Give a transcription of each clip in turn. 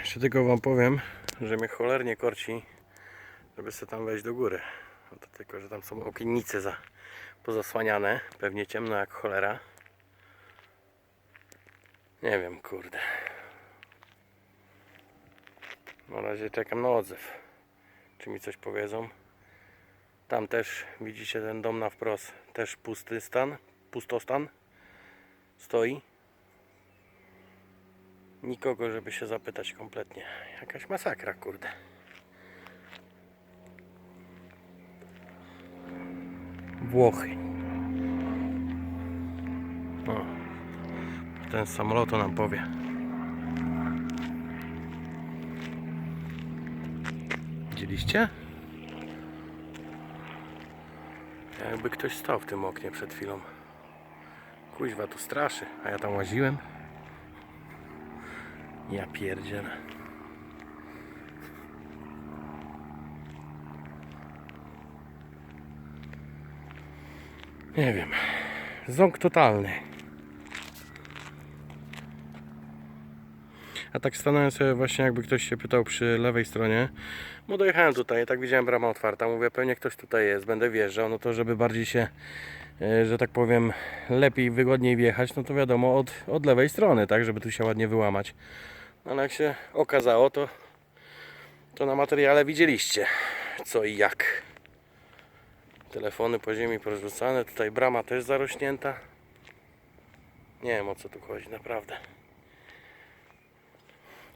Jeszcze tylko wam powiem, że mnie cholernie korci, żeby sobie tam wejść do góry. No to tylko, że tam są okiennice za, pozasłaniane, pewnie ciemno jak cholera. Nie wiem, kurde. Na razie czekam na odzew. Czy mi coś powiedzą? Tam też widzicie ten dom na wprost, też pusty stan, pustostan stoi. Nikogo, żeby się zapytać kompletnie. Jakaś masakra, kurde. Włochy. O, ten z samolotu nam powie. Widzieliście? Jakby ktoś stał w tym oknie przed chwilą. Kuźwa tu straszy, a ja tam łaziłem. Ja pierdzielę. Nie wiem. Ząg totalny. A tak stanąłem sobie właśnie jakby ktoś się pytał przy lewej stronie. Bo dojechałem tutaj, tak widziałem brama otwarta. Mówię, pewnie ktoś tutaj jest, będę wjeżdżał. No to żeby bardziej się, e, że tak powiem, lepiej, wygodniej wjechać, no to wiadomo od, od lewej strony, tak, żeby tu się ładnie wyłamać. Ale jak się okazało, to, to na materiale widzieliście co i jak. Telefony po ziemi porzucane, tutaj brama też zarośnięta. Nie wiem o co tu chodzi, naprawdę.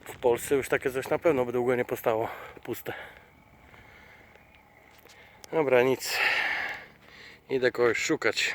W Polsce już takie coś na pewno by długo nie postało puste. Dobra, nic. Idę kogoś szukać.